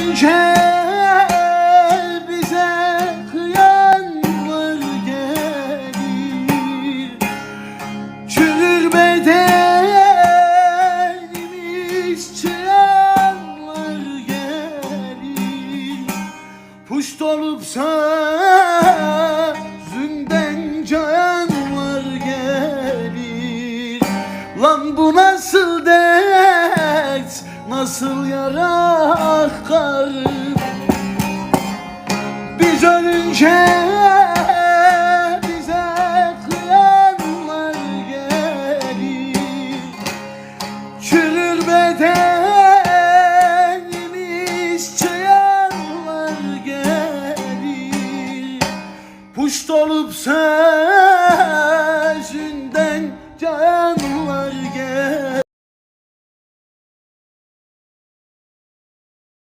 ölünce bize kıyanlar gelir Çürür bedenimiz gelir. Puşt olup sözünden cayanlar gelir. Lan bu nasıl dert, nasıl yara akar Biz ölünce bize kıyanlar gelir. Çürür bedenimiz çıyanlar gelir. Puşt olup sözünden canlar gelir.